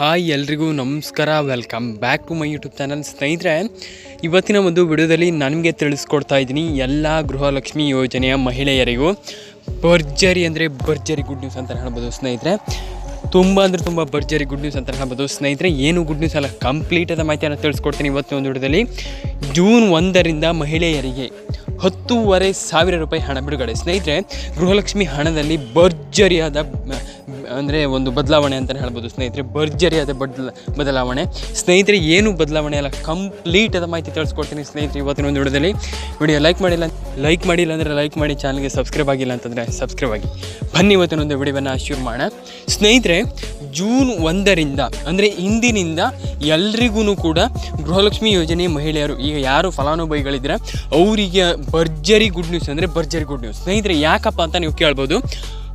Hi ಎಲ್ರಿಗೂ ನಮಸ್ಕಾರ welcome back to my YouTube channel ಸ್ನೇಹಿತರೆ, ಇವತ್ತಿನ ಒಂದು ವಿಡಿಯೋದಲ್ಲಿ ನನಗೆ ತಿಳಿಸ್ಕೊಡ್ತಾ ಇದ್ದೀನಿ ಎಲ್ಲ ಗೃಹಲಕ್ಷ್ಮಿ ಯೋಜನೆಯ ಮಹಿಳೆಯರಿಗೂ. ಭರ್ಜರಿ ಅಂದರೆ ಭರ್ಜರಿ ಗುಡ್ ನ್ಯೂಸ್ ಅಂತ ಹೇಳ್ಬೋದು ಸ್ನೇಹಿತರೆ. ತುಂಬ ಅಂದರೆ ತುಂಬ ಭರ್ಜರಿ ಗುಡ್ ನ್ಯೂಸ್ ಅಂತ ಹೇಳ್ಬೋದು ಸ್ನೇಹಿತರೆ. ಏನು ಗುಡ್ ನ್ಯೂಸ್ ಅಲ್ಲ ಕಂಪ್ಲೀಟ್ ಆದ ಮಾಹಿತಿಯನ್ನು ತಿಳಿಸ್ಕೊಡ್ತೀನಿ ಇವತ್ತಿನ ಒಂದು ವಿಡಿಯೋದಲ್ಲಿ. ಜೂನ್ ಒಂದರಿಂದ ಮಹಿಳೆಯರಿಗೆ ಹತ್ತೂವರೆ ಸಾವಿರ ರೂಪಾಯಿ ಹಣ ಬಿಡುಗಡೆ. ಸ್ನೇಹಿತರೆ, ಗೃಹಲಕ್ಷ್ಮಿ ಹಣದಲ್ಲಿ ಭರ್ಜರಿಯಾದ ಅಂದರೆ ಒಂದು ಬದಲಾವಣೆ ಅಂತಲೇ ಹೇಳ್ಬೋದು ಸ್ನೇಹಿತರೆ. ಭರ್ಜರಿಯಾದ ಬದಲ, ಬದಲಾವಣೆ. ಸ್ನೇಹಿತರೆ, ಏನು ಬದಲಾವಣೆ ಅಲ್ಲ ಕಂಪ್ಲೀಟ್ ಅದ ಮಾಹಿತಿ ತಿಳಿಸ್ಕೊಡ್ತೀನಿ ಸ್ನೇಹಿತರೆ ಇವತ್ತಿನ ಒಂದು ವಿಡಿಯೋದಲ್ಲಿ. ವಿಡಿಯೋ ಲೈಕ್ ಮಾಡಿಲ್ಲ ಲೈಕ್ ಮಾಡಿಲ್ಲ ಅಂದರೆ ಲೈಕ್ ಮಾಡಿ ಚಾನಲ್ಗೆ ಸಬ್ಸ್ಕ್ರೈಬ್ ಆಗಿಲ್ಲ ಅಂತಂದರೆ ಸಬ್ಸ್ಕ್ರೈಬ್ ಆಗಿ. ಬನ್ನಿ ಇವತ್ತಿನ ಒಂದು ವಿಡಿಯೋವನ್ನು ಶುರು ಮಾಡೋಣ. ಸ್ನೇಹಿತರೆ, ಜೂನ್ ಒಂದರಿಂದ, ಅಂದರೆ ಇಂದಿನಿಂದ ಎಲ್ರಿಗೂ ಕೂಡ ಗೃಹಲಕ್ಷ್ಮಿ ಯೋಜನೆ ಮಹಿಳೆಯರು, ಈಗ ಯಾರು ಫಲಾನುಭವಿಗಳಿದ್ರೆ, ಅವರಿಗೆ ಭರ್ಜರಿ ಗುಡ್ ನ್ಯೂಸ್ ಅಂದರೆ ಭರ್ಜರಿ ಗುಡ್ ನ್ಯೂಸ್ ಸ್ನೇಹಿತರೆ, ಯಾಕಪ್ಪ ಅಂತ ನೀವು ಕೇಳ್ಬೋದು.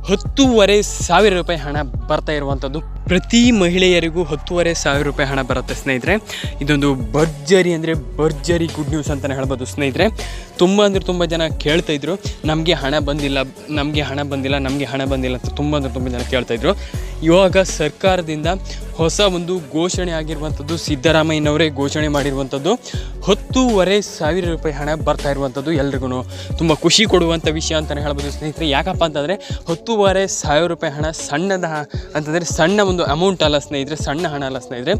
ಹತ್ತೂವರೆ ಸಾವಿರ ರೂಪಾಯಿ ಹಣ ಬರ್ತಾ ಇರುವಂಥದ್ದು. ಪ್ರತಿ ಮಹಿಳೆಯರಿಗೂ ಹತ್ತೂವರೆ ಸಾವಿರ ರೂಪಾಯಿ ಹಣ ಬರುತ್ತೆ ಸ್ನೇಹಿತರೆ. ಇದೊಂದು ಭರ್ಜರಿ ಅಂದರೆ ಭರ್ಜರಿ ಗುಡ್ ನ್ಯೂಸ್ ಅಂತಲೇ ಹೇಳ್ಬೋದು ಸ್ನೇಹಿತರೆ. ತುಂಬ ಅಂದರೆ ತುಂಬ ಜನ ಕೇಳ್ತಾಯಿದ್ರು ನಮಗೆ ಹಣ ಬಂದಿಲ್ಲ, ನಮಗೆ ಹಣ ಬಂದಿಲ್ಲ, ನಮಗೆ ಹಣ ಬಂದಿಲ್ಲ ಅಂತ ತುಂಬ ಅಂದರೆ ತುಂಬ ಜನ ಕೇಳ್ತಾಯಿದ್ರು ಇವಾಗ ಸರ್ಕಾರದಿಂದ ಹೊಸ ಒಂದು ಘೋಷಣೆ ಆಗಿರುವಂಥದ್ದು ಸಿದ್ದರಾಮಯ್ಯನವರೇ ಘೋಷಣೆ ಮಾಡಿರುವಂಥದ್ದು. ಹತ್ತೂವರೆ ಸಾವಿರ ರೂಪಾಯಿ ಹಣ ಬರ್ತಾ ಇರುವಂಥದ್ದು ಎಲ್ರಿಗೂ ತುಂಬ ಖುಷಿ ಕೊಡುವಂಥ ವಿಷಯ ಅಂತಲೇ ಹೇಳ್ಬೋದು ಸ್ನೇಹಿತರೆ. ಯಾಕಪ್ಪ ಅಂತಂದರೆ ಹತ್ತೂವರೆ ಸಾವಿರ ರೂಪಾಯಿ ಹಣ ಸಣ್ಣದ ಅಂತಂದರೆ ಸಣ್ಣ ಒಂದು ಅಮೌಂಟ್ ಅಲ್ಲ ಸ್ನೇಹಿತರೆ, ಸಣ್ಣ ಹಣ ಅಲ್ಲ ಸ್ನೇಹಿತರೆ.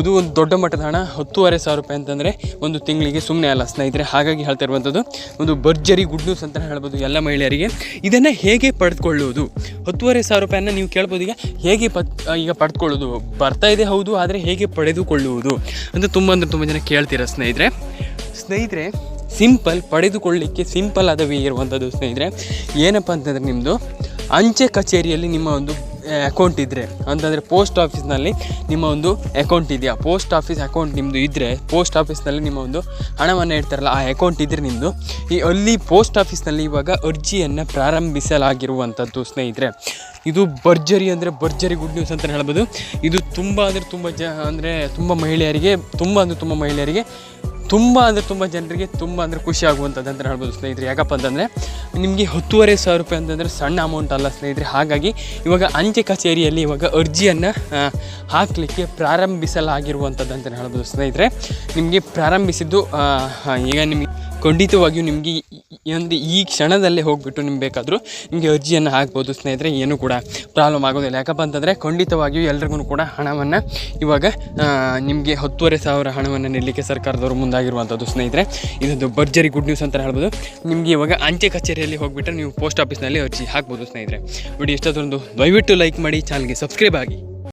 ಅದು ಒಂದು ದೊಡ್ಡ ಮಟ್ಟದ ಹಣ, ಹತ್ತೂವರೆ ಸಾವಿರ ರೂಪಾಯಿ ಅಂತಂದರೆ ಒಂದು ತಿಂಗಳಿಗೆ ಸುಮ್ಮನೆ ಅಲ್ಲ ಸ್ನೇಹಿತರೆ. ಹಾಗಾಗಿ ಹೇಳ್ತಾ ಇರುವಂಥದ್ದು ಒಂದು ಭರ್ಜರಿ ಗುಡ್ ನ್ಯೂಸ್ ಅಂತಲೇ ಹೇಳ್ಬೋದು ಎಲ್ಲ ಮಹಿಳೆಯರಿಗೆ. ಇದನ್ನು ಹೇಗೆ ಪಡೆದುಕೊಳ್ಳುವುದು? ಹತ್ತುವರೆ ಸಾವಿರ ರೂಪಾಯಿನ ನೀವು ಕೇಳ್ಬೋದು ಈಗ ಹೇಗೆ ಪತ್ ಈಗ ಪಡೆದುಕೊಳ್ಳೋದು ಬರ್ತಾ ಇದೆ ಹೌದು ಆದರೆ ಹೇಗೆ ಪಡೆದುಕೊಳ್ಳುವುದು? ಅಂತ ತುಂಬ ಅಂದರೆ ತುಂಬ ಜನ ಕೇಳ್ತೀರ ಸ್ನೇಹಿತರೆ. ಸ್ನೇಹಿತರೆ ಸಿಂಪಲ್ ಪಡೆದುಕೊಳ್ಳಲಿಕ್ಕೆ ಸಿಂಪಲ್ ಆದ ವೇ ಇರುವಂಥದ್ದು ಸ್ನೇಹಿತರೆ ಏನಪ್ಪ ಅಂತಂದರೆ ನಿಮ್ಮದು ಅಂಚೆ ಕಚೇರಿಯಲ್ಲಿ ನಿಮ್ಮ ಒಂದು ಅಕೌಂಟ್ ಇದ್ದರೆ ಅಂತಂದರೆ ಪೋಸ್ಟ್ ಆಫೀಸ್ನಲ್ಲಿ ನಿಮ್ಮ ಒಂದು ಅಕೌಂಟ್ ಇದೆಯಾ? ಪೋಸ್ಟ್ ಆಫೀಸ್ ಅಕೌಂಟ್ ನಿಮ್ಮದು ಇದ್ದರೆ ಪೋಸ್ಟ್ ಆಫೀಸ್ನಲ್ಲಿ ನಿಮ್ಮ ಒಂದು ಹಣವನ್ನು ಇಡ್ತಾರಲ್ಲ ಆ ಅಕೌಂಟ್ ಇದ್ದರೆ ನಿಮ್ಮದು ಈ ಅಲ್ಲಿ ಪೋಸ್ಟ್ ಆಫೀಸ್ನಲ್ಲಿ ಇವಾಗ ಅರ್ಜಿಯನ್ನು ಪ್ರಾರಂಭಿಸಲಾಗಿರುವಂಥದ್ದು ಸ್ನೇಹಿತರೆ. ಇದು ಭರ್ಜರಿ ಅಂದರೆ ಭರ್ಜರಿ ಗುಡ್ ನ್ಯೂಸ್ ಅಂತಲೇ ಹೇಳ್ಬೋದು. ಇದು ತುಂಬ ಅಂದರೆ ತುಂಬ ಜ, ಅಂದರೆ ತುಂಬ ಮಹಿಳೆಯರಿಗೆ, ತುಂಬ ಅಂದರೆ ತುಂಬ ಮಹಿಳೆಯರಿಗೆ, ತುಂಬ ಅಂದರೆ ತುಂಬ ಜನರಿಗೆ ತುಂಬ ಅಂದರೆ ಖುಷಿ ಆಗುವಂಥದ್ದು ಅಂತ ಹೇಳ್ಬೋದು ಸ್ನೇಹಿತರೆ. ಯಾಕಪ್ಪ ಅಂತಂದರೆ ನಿಮಗೆ ಹತ್ತುವರೆ ಸಾವಿರ ರೂಪಾಯಿ ಅಂತಂದರೆ ಸಣ್ಣ ಅಮೌಂಟ್ ಅಲ್ಲ ಸ್ನೇಹಿತರೆ. ಹಾಗಾಗಿ ಇವಾಗ ಅಂಚೆ ಕಚೇರಿಯಲ್ಲಿ ಇವಾಗ ಅರ್ಜಿಯನ್ನು ಹಾಕಲಿಕ್ಕೆ ಪ್ರಾರಂಭಿಸಲಾಗಿರುವಂಥದ್ದು ಅಂತಲೇ ಹೇಳ್ಬೋದು ಸ್ನೇಹಿತರೆ. ನಿಮಗೆ ಪ್ರಾರಂಭಿಸಿದ್ದು ಈಗ ನಿಮಗೆ ಖಂಡಿತವಾಗಿಯೂ ನಿಮಗೆ ಒಂದು ಈ ಕ್ಷಣದಲ್ಲೇ ಹೋಗಿಬಿಟ್ಟು ನಿಮ್ಗೆ ಬೇಕಾದರೂ ನಿಮಗೆ ಅರ್ಜಿಯನ್ನು ಹಾಕ್ಬೋದು ಸ್ನೇಹಿತರೆ, ಏನೂ ಕೂಡ ಪ್ರಾಬ್ಲಮ್ ಆಗೋದಿಲ್ಲ. ಯಾಕಪ್ಪ ಅಂತಂದರೆ ಖಂಡಿತವಾಗಿಯೂ ಎಲ್ರಿಗೂ ಕೂಡ ಹಣವನ್ನು ಇವಾಗ ನಿಮಗೆ ಹತ್ತುವರೆ ಸಾವಿರ ಹಣವನ್ನು ನೀಡಲಿಕ್ಕೆ ಸರ್ಕಾರದವರು ಮುಂದಾಗಿರುವಂಥದ್ದು ಸ್ನೇಹಿತರೆ. ಇದೊಂದು ಭರ್ಜರಿ ಗುಡ್ ನ್ಯೂಸ್ ಅಂತ ಹೇಳ್ಬೋದು. ನಿಮಗೆ ಇವಾಗ ಅಂಚೆ ಕಚೇರಿಯಲ್ಲಿ ಹೋಗಿಬಿಟ್ರೆ ನೀವು ಪೋಸ್ಟ್ ಆಫೀಸ್ನಲ್ಲಿ ಅರ್ಜಿ ಹಾಕ್ಬೋದು ಸ್ನೇಹಿತರೆ. ವಿಡಿಯೋ ಇಷ್ಟೊಂದು ದಯವಿಟ್ಟು ಲೈಕ್ ಮಾಡಿ ಚಾನಲ್ಗೆ ಸಬ್ಸ್ಕ್ರೈಬ್ ಆಗಿ.